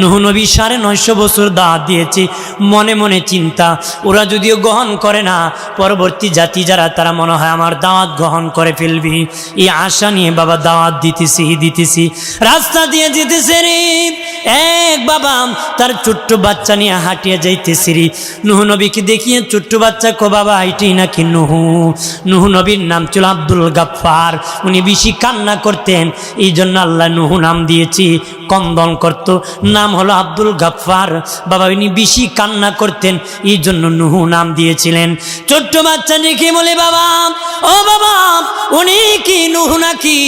নুহ নবী সাড়ে নয়শো বছর দাওয়াত দিয়েছে। মনে মনে চিন্তা, ওরা যদিও গ্রহণ করে না, পরবর্তী জাতি যারা, তারা মনে হয় আমার দাওয়াত গ্রহণ করে ফেলবি। এই আশা নিয়ে বাবা দাওয়াত দিতেছি দিতেছি। রাস্তা দিয়ে যেতেছে রে, এক বাবা তার ছোট্ট বাচ্চা নিয়ে হাঁটিয়ে যাইতেছি রে। নুহ নবীকে দেখিয়ে ছোট্ট বাচ্চা, কো বাবা এটি নাকি নুহু? নুহু নবীর নাম ছিল আব্দুল গাফফার। উনি বেশি কান্না করতেন এই জন্য আল্লাহ নুহু নাম দিয়েছি, কন্দন করত। নাম হলো আব্দুল গাফফার। বাবা উনি বেশি কান্না করতেন এই জন্য নুহু নাম দিয়েছিলেন। ছোট্ট বাচ্চা দেখে বলে, বাবা, ও বাবা, উনি কি নুহু নাকি?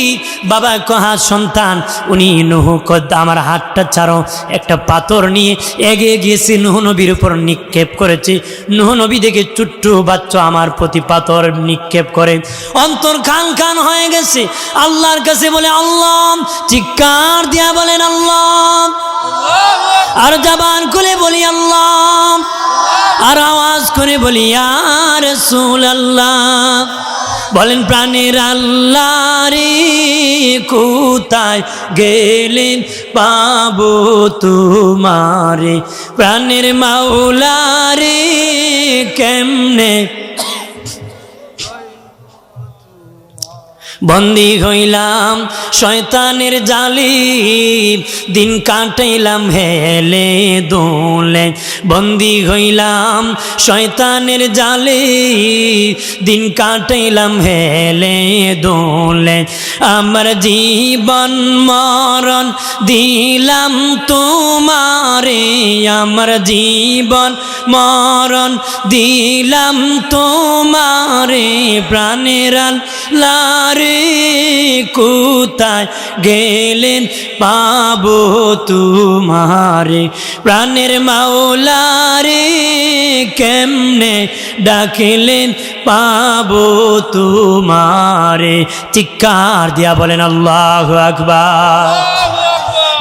বাবা কহা সন্তান। উনি নুহু কদ আমার হাতটা ছাড়ো, একটা পাথর নিয়ে এগিয়ে গিয়েছে। নুহু নবীর উপর নিক্ষেপ করেছে। নুহু নবী দেখে ছোট্ট বাচ্চা আমার প্রতি পাথর নিক্ষেপ করে। অন্তর খান খান হয়ে গেছে। আল্লাহর কাছে বলে, আল্লাহ, চিৎকার দিয়া বলেন, আল্লাহ। আর জবান খুলে বলি আল্লাহ। আর আওয়াজ করে বলি আর সুল আল্লাহ বলেন, প্রাণের আল্লাহ কোথায় গেলেন পাবো তোমারে? প্রাণের মাওলা রে কেমনে বন্দি হইলাম, শয়তানের জালি। দিন কাটাইলাম, হেলে দোলে। বন্দি হইলাম, শয়তানের জালে। দিন কাটাইলাম, হেলে দোলে। আমার জীবন মরণ দিলাম তোমারে। আমার জীবন মরণ দিলাম তোমারে। প্রাণের লারে কোথায় গেলেন পাবো তোমারে। প্রাণের মাওলারে কেমনে ডাকিলেন পাবো তোমারে। চিৎকার দিয়া বলেন আল্লাহ আকবার।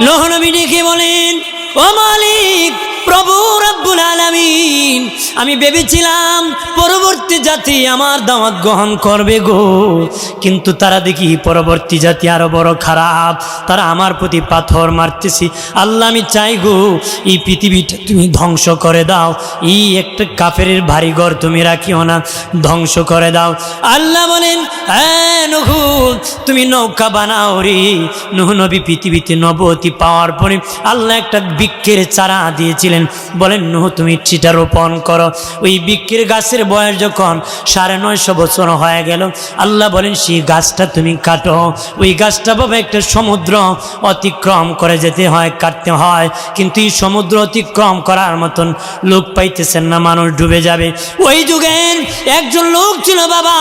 নহনবী ডেকে বলেন ও মালিক প্রভু রব্বুল আলামিন, আমি ভেবেছিলাম পরবর্তী জাতি আমার দাওয়াত গ্রহণ করবে গো। কিন্তু তারা দেখি পরবর্তী জাতি আরও বড় খারাপ। তারা আমার প্রতি পাথর মারতেছি। আল্লাহ, আমি চাই গো, এই পৃথিবীটা তুমি ধ্বংস করে দাও। এই একটা কাফের ভারী ঘর তুমি রাখিও না, ধ্বংস করে দাও। আল্লাহ বলেন হ্যাঁ নহু তুমি নৌকা বানাও রে। নহু নবী পৃথিবীতে নবতী পাওয়ার পরে আল্লাহ একটা বৃক্ষের চারা দিয়েছিলেন বলেন, নহু, তুমি চিটা রোপণ করো। ওই বৃক্ষের গাছের বয়স যখন সাড়ে নয়শো বছর হয়ে গেল, আল্লাহ বলেন, সেই গাছটা তুমি কাটো। ওই গাছটা বাবা একটা সমুদ্র অতিক্রম করে যেতে হয়, কাটতে হয়। কিন্তু এই সমুদ্র অতিক্রম করার মতন লোক পাইতেছেন না, মানুষ ডুবে যাবে। ওই যুগের একজন লোক ছিল বাবা,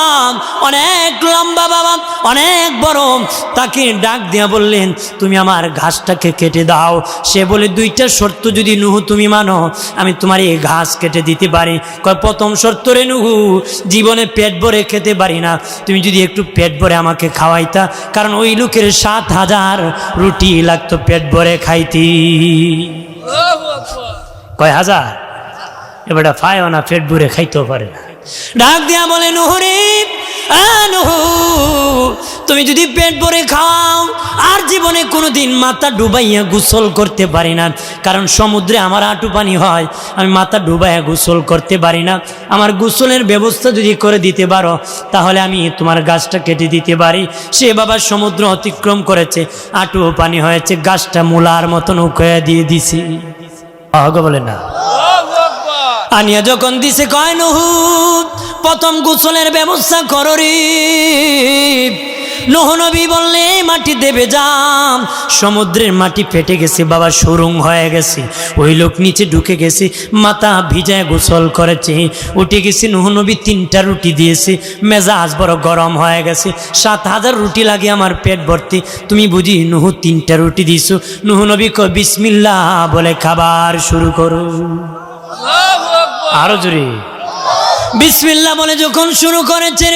অনেক লম্বা বাবা, অনেক বড়। তাকে ডাক দিয়া বললেন, তুমি আমার ঘাসটাকে কেটে দাও। সে বলে, দুইটা শর্ত যদি নুহু, তুমি মানো আমি তোমার এই ঘাস কেটে দিতে পারি। কয় প্রথম শর্ত রে নুহু জীবনে পেট ভরে খেতে পারি না। তুমি যদি একটু পেট ভরে আমাকে খাওয়াইতা কারণ ওই লোকের সাত হাজার রুটি লাগতো পেট ভরে খাইতি। কয় হাজার? এবারটা ফায়ও না পেট ভরে খাইতেও পারে না। ডাক দিয়া বলে নুহুরে নুহু তুমি যদি পেট ভরে খাও, আর জীবনে কোনোদিন মাথা ডুবাইয়া গোসল করতে পারি না। কারণ সমুদ্রে আমার আটু পানি হয়, আমি মাথা ডুবাইয়া গোসল করতে পারি না। আমার গোসলের ব্যবস্থা যদি করে দিতে পারো, তাহলে আমি তোমার গাছটা কেটে দিতে পারি। সে বাবা সমুদ্র অতিক্রম করেছে, আটু পানি হয়েছে, গাছটা মূলার মতন উকয়া দিয়ে দিছি। বলে না। আনিয়া যখন দিছে কয় নহু প্রথম গোসলের ব্যবস্থা করো রে। নহনবী বললে মাটি দেবে যাম সমুদ্রের মাটি ফেটে গেছে, বাবা সরুং হয়ে গেছে, ওই লোক নিচে ঢুকে গেছে, মাথা ভিজায় গোসল করেছে, উঠে গেছে নহনবী তিনটা রুটি দিয়েছে, মেজাজ বড় গরম হয়ে গেছে, সাত হাজার রুটি লাগে আমার পেট ভর্তি, তুমি বুঝি নুহু তিনটা রুটি দিছো? নহনবী ক বিসমিল্লা বলে খাবার শুরু করো। আরও জোরে। বিসমিল্লা বলে যখন শুরু করেছে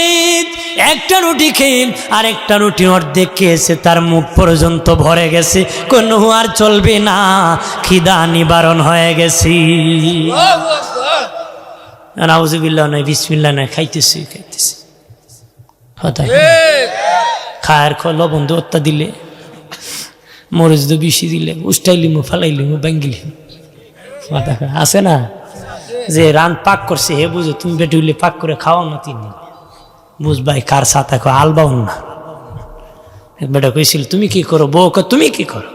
একটা রুটি খেয়ে আর একটা রুটি অর্ধেক খেয়েছে, তার মুখ পর্যন্ত ভরে গেছে। কোনো আর চলবে না, খিদা নিবারণ হয়ে গেছি। নাউজুবিল্লাহ নয় বিসমিল্লা নয় খাইতেছি খাইতেছি। হতায় খায়ের খ লবণ দত্তা দিলে, মরিচ তো বেশি দিলে উষ্টাইলিমু ফালাইলিমু ব্যাঙ্গিলিমু আছে না? যে রান পাক করছে, হে বুঝো, তুমি বেটি হইলে পাক করে খাওয়াও না তিন দিন। বুঝবাই কার সাথে কো আলবাও না। বেটা কইছিল, তুমি কি করো? বউ তুমি কি করো?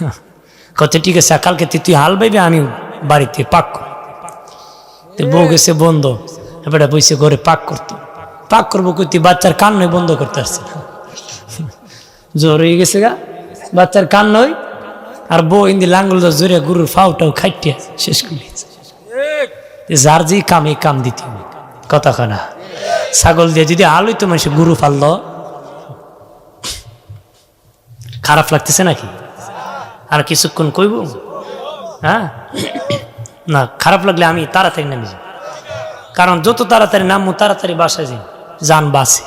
কত ঠিক আছে, কালকে তুই হাল বাইবে আমি বাড়িতে পাক করো তো বউ গেছে বন্ধ। বেটা বসে ঘরে পাক করতো। পাক করব কই বাচ্চার কান নয়, বন্ধ করতে আসছে। জ্বর হয়ে গেছে গা। বাচ্চার কান নয়। আর বউ ইন্দি লাঙ্গল জোরে গরুর ফাউটাও খাইটিয়া শেষ করে। যার যে কাম, এই কাম দিতে কথা খানা ছাগল দিয়ে যদি আলোই তো মানুষ গরু ফালল খারাপ লাগতেছে নাকি? আর কিছুক্ষণ কইব? হ্যাঁ? না, খারাপ লাগলে আমি তাড়াতাড়ি নামি যাব কারণ যত তাড়াতাড়ি নামবো, তাড়াতাড়ি বাসায় যাই। যান বাসে।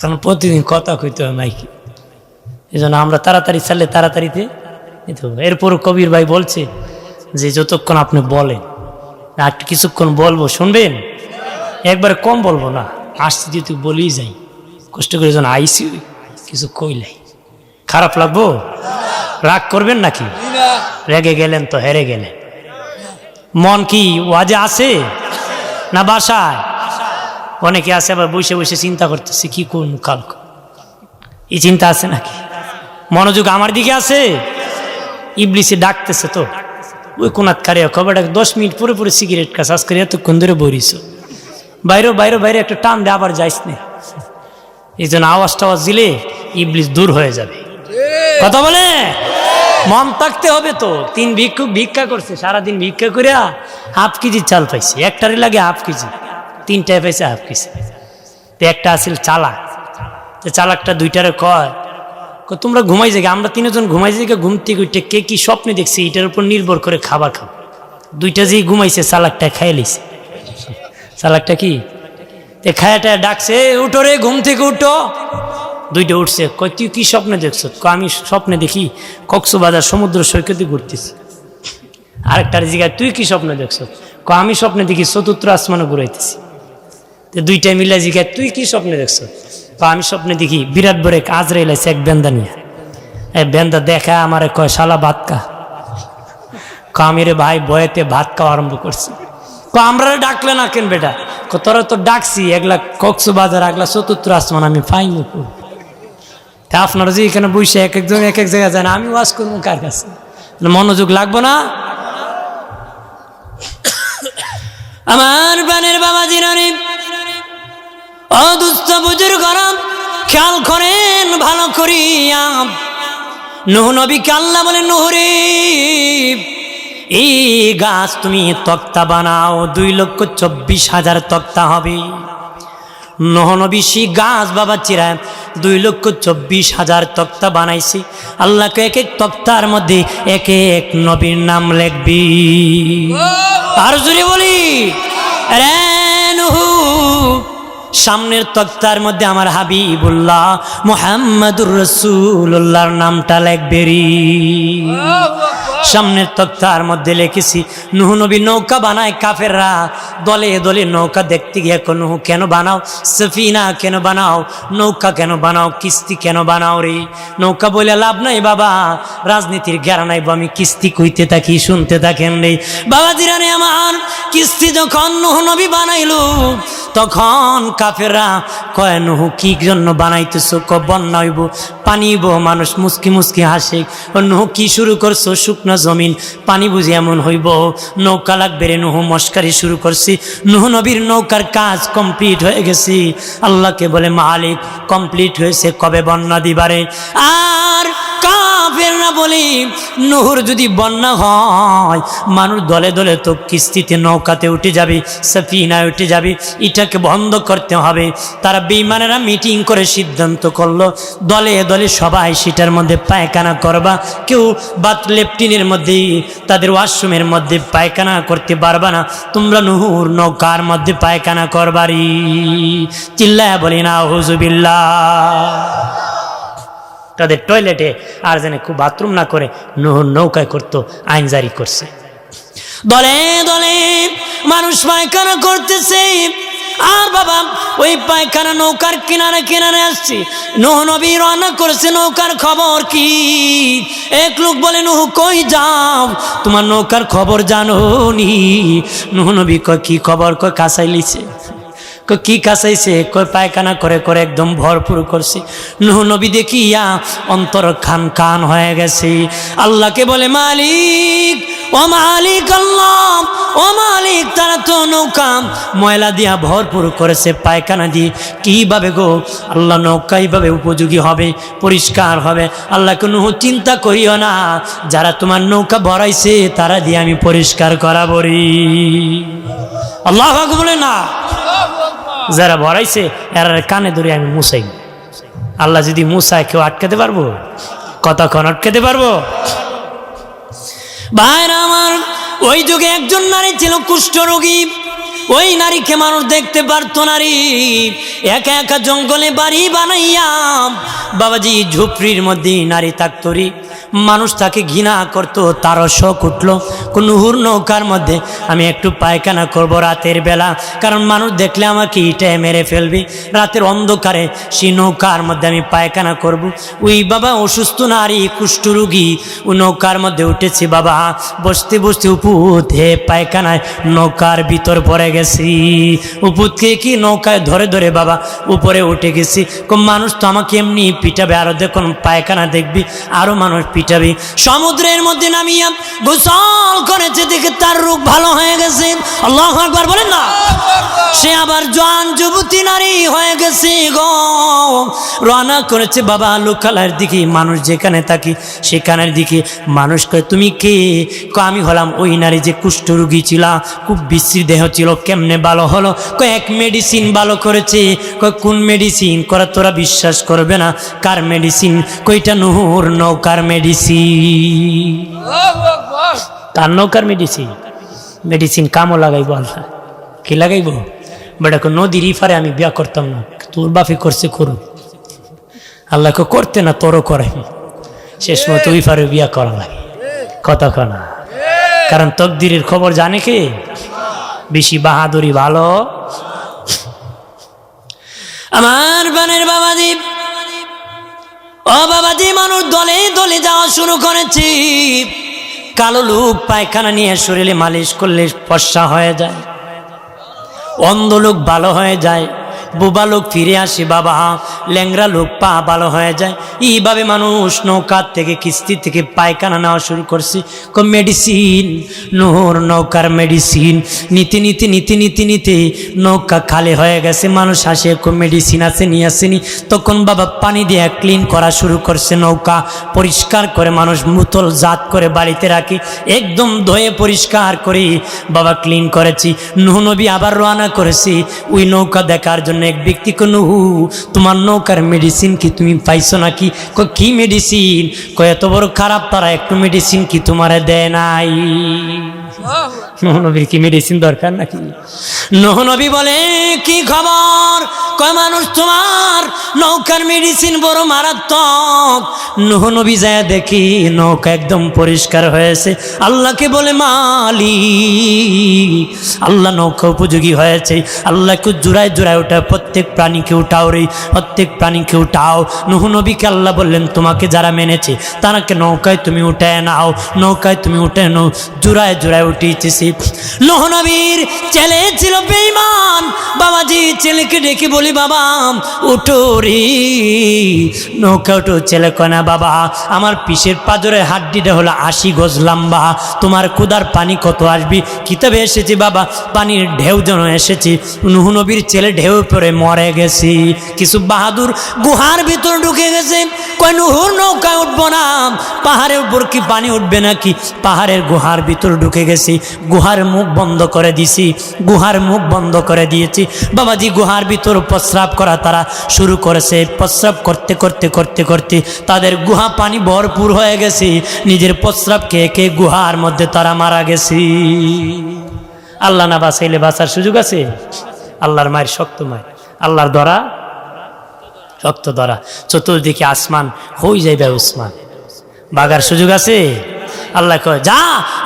কারণ প্রতিদিন কথা কইতে হয় মাইকে। এই জন্য আমরা তাড়াতাড়ি চাললে তাড়াতাড়িতে এরপর কবির ভাই বলছে যে, যতক্ষণ আপনি বলেন না একটু কিছুক্ষণ বলব, শুনবেন? একবারে কম বলব না, আসছি যেহেতু বলেই যাই। কষ্ট করে যখন আইসি কিছু কইলাই খারাপ লাগবো? রাগ করবেন নাকি? রেগে গেলেন তো, হেরে গেলেন। মন কি ওয়াজে আছে? না বাসায়? অনেকে আছে, আবার বসে বসে চিন্তা করতেছে, কি কোন কাল এই চিন্তা আছে নাকি? মনোযোগ আমার দিকে আছে? ইবলিসে ডাকতেছে তো। ওই কোনাত কারে খবর ডাক দশ মিনিট পরে পরে সিগারেট খাস আজকে এতক্ষণ ধরে বরিস বাইরে বাইরে বাইরে একটা টান দে আবার যাইস না। এই জন্য আওয়াজ টাওয়াজ দিলে ইবলিস দূর হয়ে যাবে। কথা বলে? মন থাকতে হবে তো। তিন ভিক্ষুক ভিক্ষা করছে সারাদিন ভিক্ষা করিয়া হাফ কেজি চাল পাইছে। একটারই লাগে হাফ কেজি। তিনটায় পাইছে হাফ কেজি। তো একটা আছিল চালাক। তো চালাকটা দুইটারে কয়, তোমরা ঘুমাই যাগে আমরা তিনজন ঘুমাই যাগে ঘুম থেকে উঠে কে কি স্বপ্নে দেখছি, এটার উপর নির্ভর করে খাবার খাও দুইটা যেই ঘুমাইছে চালাকটা খাইয়ে লিছে চালাকটা কি? খায়াটা ডাকছে উঠো রে, ঘুম থেকে উঠো। দুইটা উঠছে, কয়, তুই কি স্বপ্নে দেখছ? আমি স্বপ্নে দেখি কক্সবাজার সমুদ্র সৈকতে ঘুরতেছি। আরেকটার জিগায় তুই কি স্বপ্নে দেখছ? ক আমি স্বপ্নে দেখি চতুর্থ আসমানে ঘুরাইতেছি। তো দুইটা মিলা জিগায় তুই কি স্বপ্নে দেখছ? কয়, আমি স্বপ্নে দেখি বিরাট বড় এক আজরাইল আছে এক বেন্দা নিয়ে। এই বেন্দা দেখা আমারে কয় শালা ভাত খা। কামিরে ভাই বয়েতে ভাত খাওয়া আরম্ভ করছে। কো আমরা ডাকলে না কেন বেটা? তোরা তো ডাকছি একলা কক্সবাজার একলা চতুর্থ আসমান আমি কই। তা আপনারা যে এখানে বসে এক একজন এক এক জায়গায় যান আমি ওয়াজ করব কার কাছে? মনোযোগ লাগবো না? আমার বানের বাবা জিরানি অদুস্থ বুজুর গরম খেয়াল করেন ভালো করিয়া। নুহ নবীকে আল্লাহ বলে নুহরে এই গাছ তুমি তক্তা বানাও দুই লক্ষ চব্বিশ হাজার তক্তা হবে। নহনবী সেই গাছ বাবা চিরা দুই লক্ষ চব্বিশ হাজার তক্তা বানাইছি। আল্লাহকে এক এক তক্তার মধ্যে এক এক নবীর নাম লিখবি। আর জুড়ে বলি রে নুহু সামনের তক্তার মধ্যে আমার হাবিবুল্লাহ মোহাম্মদুর রসুল্লাহর নামটা লেখবেরি সামনের তক্তার মধ্যে লিখেছি, নুহু নবী নৌকা বানায় কাফেররা। দলে দলে নৌকা দেখতে গিয়ে নুহু, কেন বানাও? সফিনা কেন বানাও? নৌকা কেন বানাও? কিস্তি কেন বানাও রে? নৌকা বলে, লাভ নাই বাবা, রাজনীতির জ্ঞান নাই আমি কিস্তি কইতে থাকি, শুনতে থাকেন রে। বাবা জিরানে আমার কিস্তি যখন নুহু নবী বানাইলো, তখন কাফেররা কয়, নুহু, কি জন্য বানাইতেছো? ক বন্যা হইব পানি মানুষ মুসকি মুসকি হাসে। নুহু, কি শুরু করছ? শুকনো জমিন, পানি বুঝি এমন হইব। নৌকা লাগবে রে নুহু, মস্কারি শুরু করছি। নুহু নবীর নৌকার কাজ কমপ্লিট হয়ে গেছি। আল্লাহকে বলে, মালিক, কমপ্লিট হয়েছে কবে বন্যা দিবারে? আ বলি, নহর যদি বন্যা হয়, মানুষ দলে দলে তো কিস্তিতে নৌকাতে উঠে যাবে, সাফিনায় উঠে যাবে, এটাকে বন্ধ করতে হবে। তারা বেইমানেরা মিটিং করে সিদ্ধান্ত করল, দলে দলে সবাই সেটার মধ্যে পায়খানা করবা, কেউ বাত লেফটিনের মধ্যে, তাদের ওয়াশরুমের মধ্যে পায়খানা করতে পারবা না। তোমরা নুহুর নৌকার মধ্যে পায়খানা করবারি চিল্লায় বলি না হুজুবিল্লা তাদের টয়লেটে আর যেন খুব বাথরুম না করে নৌ- নৌকায় করতো, আইন জারি করছে। দলে দলে মানুষ পায়খানা করতেছে। আর বাবা, ওই পায়খানা নৌকার কিনারে কিনারে আসছে। নোহ নবী রান্না করেছে, নৌকার খবর কি? এক লোক বলে, নুহ, কই যাও? তোমার নৌকার খবর জানো নি নুহ নবী কয়, কি খবর? কয়, কাঁসাই লিছে। কি কাঁচাইছে কয়, পায়খানা করে করে একদম ভরপুর করছে। নুহ নবী দেখিয়া অন্তর খান খান হয়ে গেছে। আল্লাহকে বলে, মালিক, ও মালিক আল্লাহ, ও মালিক, তারা তো নৌকা ময়লা দিয়া ভরপুর করেছে, পায়খানা দিয়ে কীভাবে গো? আল্লাহ নৌকা এইভাবে উপযোগী হবে, পরিষ্কার হবে? আল্লাহকে নুহ চিন্তা করিও না, যারা তোমার নৌকা ভরাইছে, তারা দিয়ে আমি পরিষ্কার করাবরি। আল্লাহ বলে, না। যারা ভরাইছে এর কানে ধরে আমি মুসাই আল্লাহ যদি মুসায় কেউ আটকাতে পারব? কতক্ষণ আটকাতে পারব? ভাইরা আমার, ওই যুগে একজন নারী ছিল কুষ্ঠরোগী ওই নারীকে মানুষ দেখতে পারতো নারী। একা একা জঙ্গলে বাড়ি বানাইয়া বাবাজি ঝুপড়ির মধ্যে নারী থাকতরি মানুষ তাকে ঘৃণা করতো, তারও শখ উঠল। কোন হুর নৌকার মধ্যে আমি একটু পায়খানা করব রাতের বেলা, কারণ মানুষ দেখলে আমাকে ইটায় মেরে ফেলবি। রাতের অন্ধকারে সেই নৌকার মধ্যে আমি পায়খানা করব। ওই বাবা, অসুস্থ নারী, কুষ্ঠরোগী, ও নৌকার মধ্যে উঠেছি বাবা। বসতে বসতে উপুত হে পায়খানায় নৌকার ভিতর পড়ে গেছি। উপুতকে কি নৌকায় ধরে ধরে বাবা, উপরে উঠে গেছি। মানুষ তো আমাকে এমনি পিটাবে, আরও দেখুন পায়খানা দেখবি, আরও মানুষ পিটাবি। সমুদ্রের মধ্যে নামিয়া গোসল করেছে দেখে তার রোগ ভালো হয়ে গেছে, আল্লাহ একবার বলেন না? সে আবার জোয়ান যুবতী নারী হয়ে গেছে গো। রানা করেছে বাবা লোকালয়ের দিকে, মানুষ যেখানে থাকি সেখানের দিকে। মানুষ কয়, তুমি কে? আমি হলাম ওই নারী যে কুষ্ঠ কুষ্ঠরোগী ছিল, খুব বিশ্রী দেহ ছিল, কেমনে ভালো হলো? কয়, এক মেডিসিন ভালো করেছে। কয়, কোন মেডিসিন করা তোরা বিশ্বাস করবে না, কার মেডিসিন কইটা নুহুর নৌকার মেডিসিন কার নৌকার মেডিসিন মেডিসিন কামও লাগাইব আল্লাহ। কি লাগাইব? বেটা কো নদীর ইফারে আমি বিয়া করতাম না। তোর বাপি করছে করুক। আল্লাহকে করতে না তোরও করে। শেষ মতো ইফারে বিয়া করা লাগে। কতক্ষণ কারণ তকদিরের খবর জানে কে? বেশি বাহাদুরি ভালো। আমার বানের বাবাজি ও মানুষ দলে দলে যাওয়া শুরু করেছি। কালো লোক পায়খানা নিয়ে শরীরে মালিশ করলে ফর্সা হয়ে যায়। অন্ধ লোক ভালো হয়ে যায়। বোবা লোক ফিরে আসে, বাবা। ল্যাংরা লোক পা ভালো হয়ে যায়। এইভাবে মানুষ নৌকার থেকে কিস্তি থেকে পায়খানা নেওয়া শুরু করছে। কো মেডিসিন, নোহর নৌকার মেডিসিন। নিতে নিতে নিতে নিতে নিতে নৌকা খালি হয়ে গেছে। মানুষ আসে, কো মেডিসিন আছে নিয়ে আসেনি তখন বাবা পানি দিয়ে ক্লিন করা শুরু করছে নৌকা। পরিষ্কার করে মানুষ মুতল জাত করে বাড়িতে রাখি। একদম ধয়ে পরিষ্কার করে বাবা ক্লিন করেছি। নুহ নবী আবার রওনা করেছি। ওই নৌকা দেখার জন্য এক ব্যক্তি নুহু তোমার নৌকার মেডিসিন কি তুমি পাইছো নাকি? কি মেডিসিন ক এত বড় খারাপ, তারা একটু মেডিসিন কি তোমারে দেয় নাই? নহনবীর কি মেডিসিন দরকার নাকি? নহনবী বলে, কি খবর? কয়, মানুষ তোমার নৌকার মেডিসিন বড় মারাত্মক। নহনবী যায় দেখি নৌকা একদম পরিষ্কার হয়েছে। আল্লাহকে বলে মালি আল্লাহ নৌকা উপযোগী হয়েছে। আল্লাহকে জোড়ায় জোড়ায় ওঠা প্রত্যেক প্রাণীকে উঠাও রে, প্রত্যেক প্রাণীকে উঠাও। নহনবীকে আল্লাহ বললেন, তোমাকে যারা মেনেছে, তারাকে নৌকায় তুমি উঠে নাও, নৌকায় তুমি উঠে নাও। জোড়ায় জোড়ায় উঠিয়েছি নহনবীর ছেলে ছিল বেইমান বাবাজি ছেলেকে ডেকে বলি, বাবা, উঠো রে নৌকা উঠো ছেলে কনা বাবা, আমার পিসের পাজরের হাড্ডিটা হলো আশি গজ লম্বা। তোমার কুদার পানি কত আসবি? কিতাবে এসেছে বাবা, পানির ঢেউ যেন এসেছে। নুহনবীর ছেলে ঢেউ পরে মরে গেছি। কিছু বাহাদুর গুহার ভিতর ঢুকে গেছে। নৌকায় উঠবো না। পাহাড়ের উপর কি পানি উঠবে নাকি? পাহাড়ের গুহার ভিতর ঢুকে গেছি। গুহার মুখ বন্ধ করে দিছি। গুহার মুখ বন্ধ করে দিয়েছি। বাবাজি গুহার ভিতর প্রস্রাব করা তারা শুরু করেছে, প্রস্রাব করতে করতে করতে করতে তাদের গুহা পানি ভরপুর হয়ে গেছে। নিজের প্রস্রাব খেয়ে খেয়ে গুহার মধ্যে তারা মারা গেছি। আল্লাহ না বাঁচাইলে বাঁচার সুযোগ আছে? আল্লাহর মায়ের শক্ত মায়ের আল্লাহর দ্বারা শক্ত দ্বারা চতুর্দিকে আসমান হই যাইবে উসমান। বাগার সুযোগ আছে? আল্লাহ কয়, যা,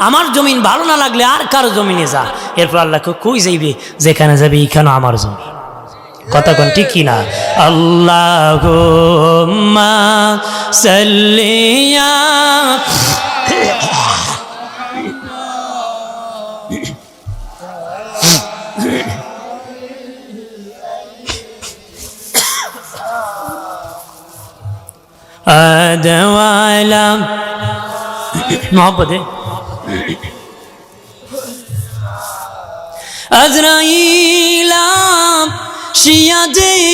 আমার জমিন ভালো না লাগলে আর কারও জমিনে যা। এরপর আল্লাহ কই যাইবে? যেখানে যাবে এইখানে আমার জমি। কথা কোন ঠিক কিনা আল্লাহ মোহাম্মদে আজরাইলাম আসিয়া যেই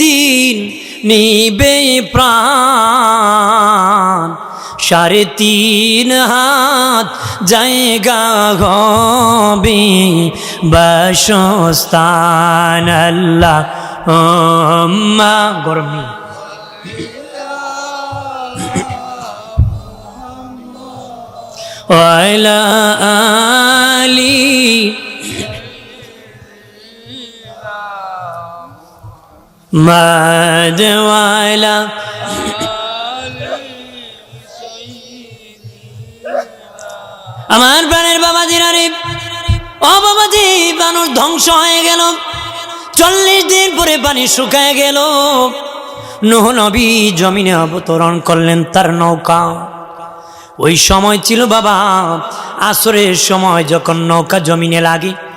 দিন নিবে প্রাণ, সাড়ে তিন হাত জায়গা গবে, বাসস্থান আল্লাহ গরমি। ওয়ালা আলী মাজওয়ালা আমার প্রাণের বাবা আরে ও বাবাজি মানুষ ধ্বংস হয়ে গেল। চল্লিশ দিন পরে পানি শুকায় গেল। নহ নবী জমিনে অবতরণ করলেন তার নৌকা। ওই সময় ছিল বাবা, আসরের সময় যখন নৌকা জমিনে লাগে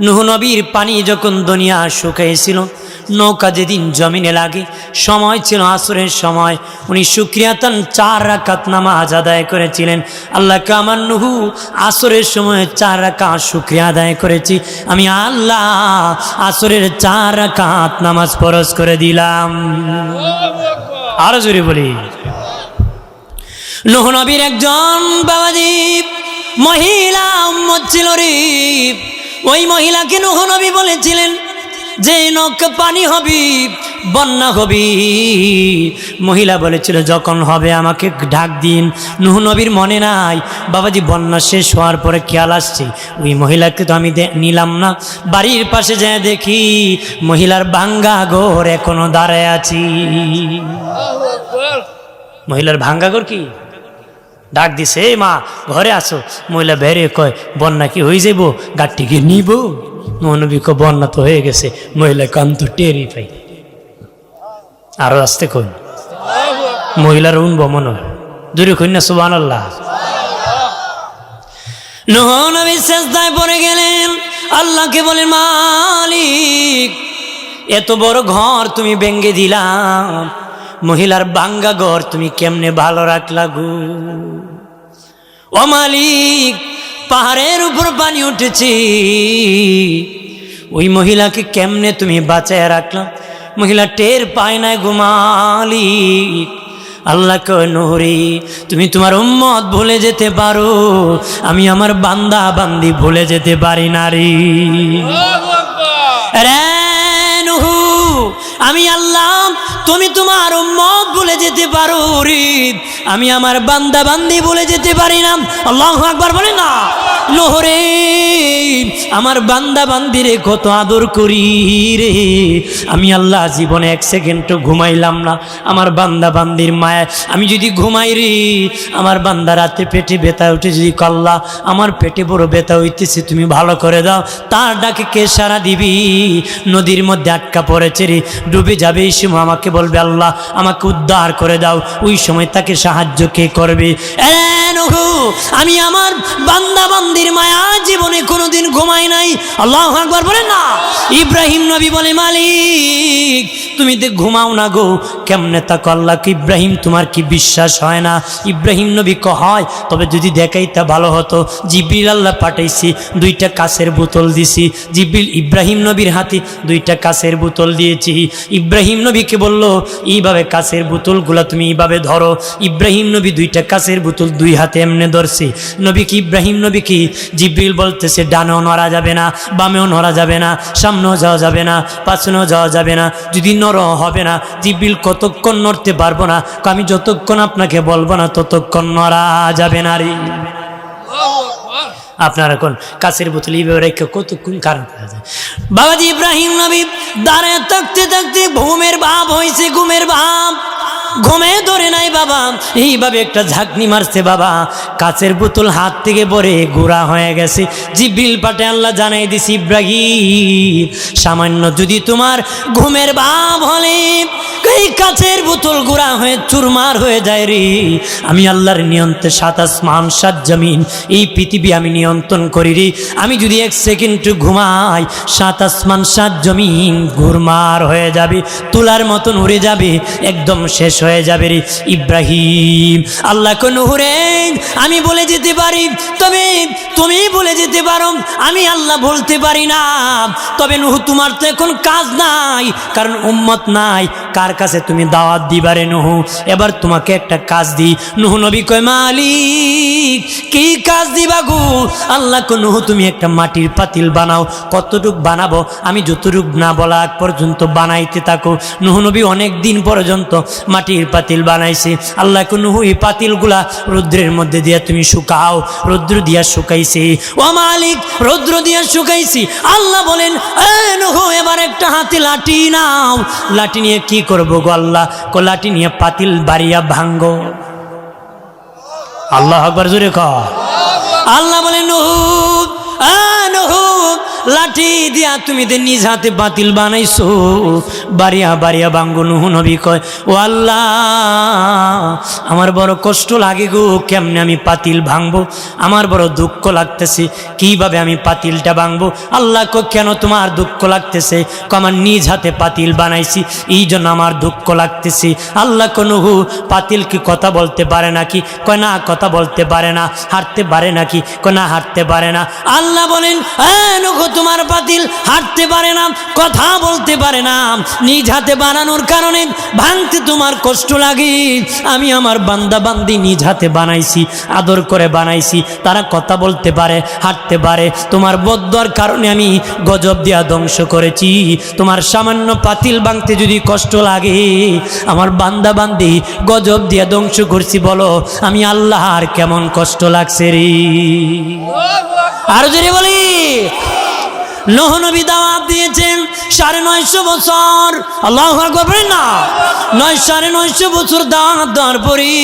নুহ নবীর পানি যখন দুনিয়া শুকাইছিল, নৌকা যেদিন জমিনে লাগে, সময় ছিল আসরের সময়, উনি সুক্রিয়াতান চার রাকাত নামাজ আদায় করেছিলেন। আল্লাহ আমার নুহু, আসরের সময় চার রাকাত শুক্রিয়া আদায় করেছি। আমি আল্লাহ আসরের চার রাকাত নামাজ ফরজ করে দিলাম। আরও জোরে বলি। নুহ নবীর একজন বাবাজি মহিলা উম্মত ছিল রে। ওই মহিলাকে নুহ নবী বলেছিলেন যে নৌকা পানি হবি বন্যা হবি। মহিলা বলেছিল যখন হবে আমাকে ডাক দিন। নুহ নবীর মনে নাই। বাবাজি বন্যা শেষ হওয়ার পরে খেয়াল আসছে ওই মহিলাকে তো আমি নিলাম না। বাড়ির পাশে যায় দেখি মহিলার ভাঙ্গা ঘর এখনও দাঁড়ায় আছি। মহিলার ভাঙ্গা ঘর কি? ডাক দিছে, "এই মা, ঘরে আসো মহিলা বেরে কয়, বন্যা কি হয়ে যাইব? গাড়টিকে নিব? মহানবী কয়, বন্যা তো হয়ে গেছে। মহিলা কান্ত টেরি পাই আরও আসতে কই মহিলার উনব মনে হয়। দূরে না সুবান আল্লাহ নবী শেষদায় পড়ে গেলেন। আল্লাহকে বলেন, মালিক, এত বড় ঘর তুমি ব্যঙ্গে দিলাম। মহিলার বাঙ্গা ঘর তুমি কেমনে ভালো রাখলা গু? ও মালিক পাহাড়ের উপর পানি উঠেছি। ওই মহিলাকে কেমনে তুমি বাঁচায় রাখলাম মহিলা টের পায় না গো মালিক। আল্লাহ নহরি তুমি তোমার উম্মত ভুলে যেতে পারো। আমি আমার বান্দা বান্দি ভুলে যেতে পারি নারী রে নুহু আমি আল্লাহ তুমি তোমার উম্মত বলে যেতে পারো রে আমি আমার বান্দা বান্দি বলে যেতে পারি না। আল্লাহ একবার বলে না। নহরে, আমার বান্দা বান্দিরে কত আদর করি রে। আমি আল্লাহ জীবনে এক সেকেন্ডও ঘুমাইলাম না। আমার বান্দা বান্দির মায়া আমি যদি ঘুমাই রে, আমার বান্দা রাতে পেটে ব্যথা উঠে যদি কল্লা, আমার পেটে বড় ব্যথা হইতেছে, তুমি ভালো করে দাও। তার ডাকে কে সারা দিবি? নদীর মধ্যে আটকা পড়েছে রে। ডুবে যাবে এই সময় আমাকে বলবে, আল্লাহ, আমাকে উদ্ধার করে দাও। ওই সময় তাকে সাহায্য কে করবে? এ আমি আমার বান্দা বান্দির মায়া জীবনে কোনোদিন ঘুমাই নাই। আল্লাহ একবার বলে না। ইব্রাহিম নবী বলে, মালিক, তুমি তো ঘুমাও না গো। কেমনে তাকে আল্লাহকে ইব্রাহিম, তোমার কি বিশ্বাস হয় না? ইব্রাহিম নবী ক হয়? তবে যদি দেখাই তা ভালো হতো। জিব্রিল আল্লাহ পাঠাইছি, দুইটা কাছের বোতল দিছি। জিব্রিল, ইব্রাহিম নবীর হাতে দুইটা কাছের বোতল দিয়েছি। ইব্রাহিম নবীকে বলল, এইভাবে কাছের বোতলগুলা তুমি এইভাবে ধরো। ইব্রাহিম নবী দুইটা কাছের বোতল দুই হাতে এমনি ধরছে। নবী কি ইব্রাহিম, নবী কি জিব্রিল বলতেছে, ডানেও নড়া যাবে না, বামেও নড়া যাবে না, সামনেও যাওয়া যাবে না পাশনেও যাওয়া যাবে না, যদি নর হবে না, জিব্রিল কতক্ষণ নড়তে পারব না? আমি যতক্ষণ আপনাকে বলব না, ততক্ষণ নড়া যাবে না রে। আপনার এখন কাছের বোতল কতক্ষণ কারণ করা যায়? বাবাজি ইব্রাহিম, নবী দাঁড়ায় থাকতে থাকতে, ঘুমের ভাব হয়েছে, ঘুমের ভাব। ঘুমে ধরে নাই বাবা। এইভাবে একটা ঝাঁকনি মারছে বাবা। কাচের বোতল হাত থেকে পরে গুড়া হয়ে গেছে। জিব্রিল পাটে আল্লাহ জানাই দিছি, ইব্রাহিম, সামান্য যদি তোমার ঘুমের ভাব হলে এই কাচের বোতল গুড়া হয়ে চুরমার হয়ে যায় রে। আমি আল্লাহর নিয়ন্ত্রণে সাত আসমান, সাত জমিন, এই পৃথিবী আমি নিয়ন্ত্রণ করি রে। আমি যদি এক সেকেন্ড ঘুমাই, সাত আসমান, সাত জমিন, ঘুরমার হয়ে যাবে, তুলার মতন উড়ে যাবে, একদম শেষ হয়ে যাবে রে ইব্রাহিম। আল্লাহ কোন হুরে আমি বলে যেতে পারি, তবে তুমি বলে যেতে পারো, আমি আল্লাহ বলতে পারি না। তবে নুহু, তোমার তো এখন কাজ নাই, কারণ উম্মত নাই। কার কাছে তুমি দাওয়াত দিবারে নুহু? এবার তোমাকে একটা কাজ দি নুহু নবী কয়, মালিক, কি কাজ দিবা গো? আল্লাহ নুহু, তুমি একটা মাটির পাতিল বানাও। কতটুক বানাবো, আমি যতটুক না বলা পর্যন্ত বানাইতে থাকো। নুহু নবী অনেক দিন পর্যন্ত মাটির পাতিল বানাইছে। আল্লাহ কো নুহু এই পাতিলগুলা রৌদ্রের মধ্যে দিয়া তুমি শুকাও, রৌদ্র দিয়া শুকাইছে। ও মালিক, রৌদ্র দিয়া শুকাইছি। আল্লাহ বলেন এবার একটা হাতে লাঠি নাও। লাঠি নিয়ে কি করব গো আল্লাহ? কো লাঠি নিয়ে পাতিল বাড়িয়া ভাঙ্গো। আল্লাহ আকবর, জোরে ক। আল্লাহ বলে নুহু আ নুহু, লাঠি দিয়া তুমি তো নিজ হাতে বাতিল বানাইছো বাড়িয়া বাড়িয়া বাঙ্গো নুহু নবী কয় ও আল্লাহ আমার বড় কষ্ট লাগে গো কেমনে আমি পাতিল ভাঙবো? আমার বড় দুঃখ লাগতেছে কীভাবে আমি পাতিলটা ভাঙবো? আল্লাহ কো কেন তোমার দুঃখ লাগতেছে? কো আমার নিজ হাতে পাতিল বানাইছি এই জন্য আমার দুঃখ লাগতেছে। আল্লাহ কোনহু পাতিল কি কথা বলতে পারে নাকি? কয় না কথা বলতে পারে না হাঁটতে পারে নাকি? কয় না হাঁটতে পারে না। আল্লাহ বলেন "হ্যাঁ, তোমার পাতিল হাঁটতে পারে না কথা বলতে পারে না। নিজ হাতে বানানোর কারণে ভাঙতে তোমার কষ্ট লাগে। আমি আমার বান্দা বান্দি নিজ হাতে বানাইছি আদর করে বানাইছি। তারা কথা বলতে পারে হাঁটতে পারে। তোমার বদ্যার কারণে আমি গজব দিয়া ধ্বংস করেছি। তোমার সামান্য পাতিল ভাঙতে যদি কষ্ট লাগে আমার বান্দা বান্দি গজব দিয়া ধ্বংস করছি বলো আমি আল্লাহর কেমন কষ্ট লাগছে রে। আরও জোরে বলি। নহ নবী দাওয়াত দিয়েছেন সাড়ে নয়শো বছর। আল্লাহ করবেন না। নয়, সাড়ে নয়শো বছর দাওয়াত দেওয়ার পরই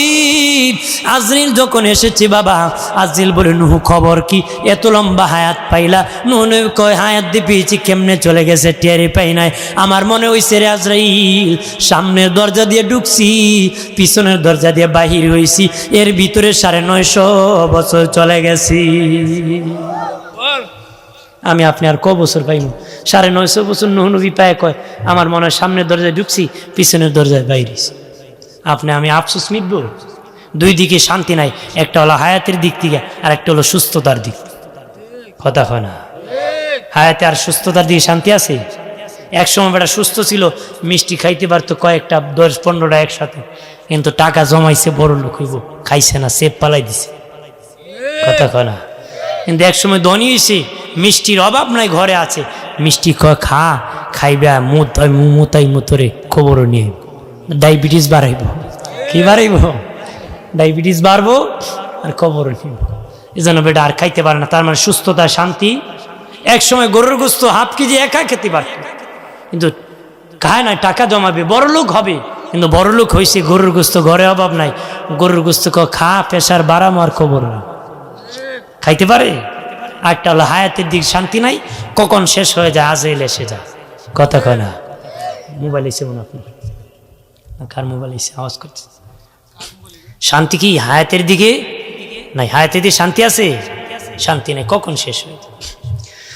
আজরিল যখন এসেছে, বাবা, আজরিল বলে, নুহু, খবর কি? এত লম্বা হায়াত পাইলা। নুহু কয়, হায়াত দিয়ে পেয়েছি, কেমনে চলে গেছে? টেরি পাই নাই। আমার মনে হইছে রে আজরাইল সামনের দরজা দিয়ে ঢুকছি, পিছনের দরজা দিয়ে বাহির হইছি। এর ভিতরে সাড়ে নয়শো বছর চলে গেছি। আমি আপনি আর ক বছর পাইব সাড়ে নয়শো বছর নহনবী পায়ে কয়, আমার মনে হয় সামনের দরজায় ঢুকছি, পিছনের দরজায় বাইরেছি আপনি, আমি আফসোস মিটব দুই দিকে শান্তি নাই, একটা হলো হায়াতের দিক থেকে, আর একটা হলো সুস্থতার দিক। কথা হয় না? হায়াতে আর সুস্থতার দিকে শান্তি আছে? এক সময় বেটা সুস্থ ছিল, মিষ্টি খাইতে পারতো কয়েকটা দশ পনেরোটা একসাথে, কিন্তু টাকা জমাইছে বড় লোক হইব, খাইছে না সেপ পালাই দিছে। কথা কয় না? কিন্তু একসময় ধনী হয়েছে, মিষ্টির অভাব নাই, ঘরে আছে। মিষ্টি খা খাইবা, মুত, মুতাই মুতরে খবরও নিয়ে ডায়াবেটিস বাড়াইব। কি বাড়াইব? ডায়াবেটিস বাড়বো আর খবরও নিব এই জন্য বেটা আর খাইতে পারে না, তার মানে সুস্থতা, শান্তি। এক সময় গরুর গোস্ত হাফ কেজি একা খেতে পারত কিন্তু খায় না, টাকা জমাবে, বড় লোক হবে। কিন্তু বড় লোক হয়েছে গরুর গোস্ত ঘরে অভাব নাই। গরুর গোস্ত খা পেশার বাড়ামো আর খবর না খাইতে পারে? একটা হলো, হায়াতের দিক শান্তি নাই, কখন শেষ হয়ে যায় আজ এলে এসে যায়। কথা কয় না? মোবাইল এসে মনে আপনার। কার মোবাইল এসে? আওয়াজ করছে। শান্তি কি হায়াতের দিকে? নাই, হায়াতের দিকে শান্তি আছে? শান্তি নেই, কখন শেষ হয়ে যায়?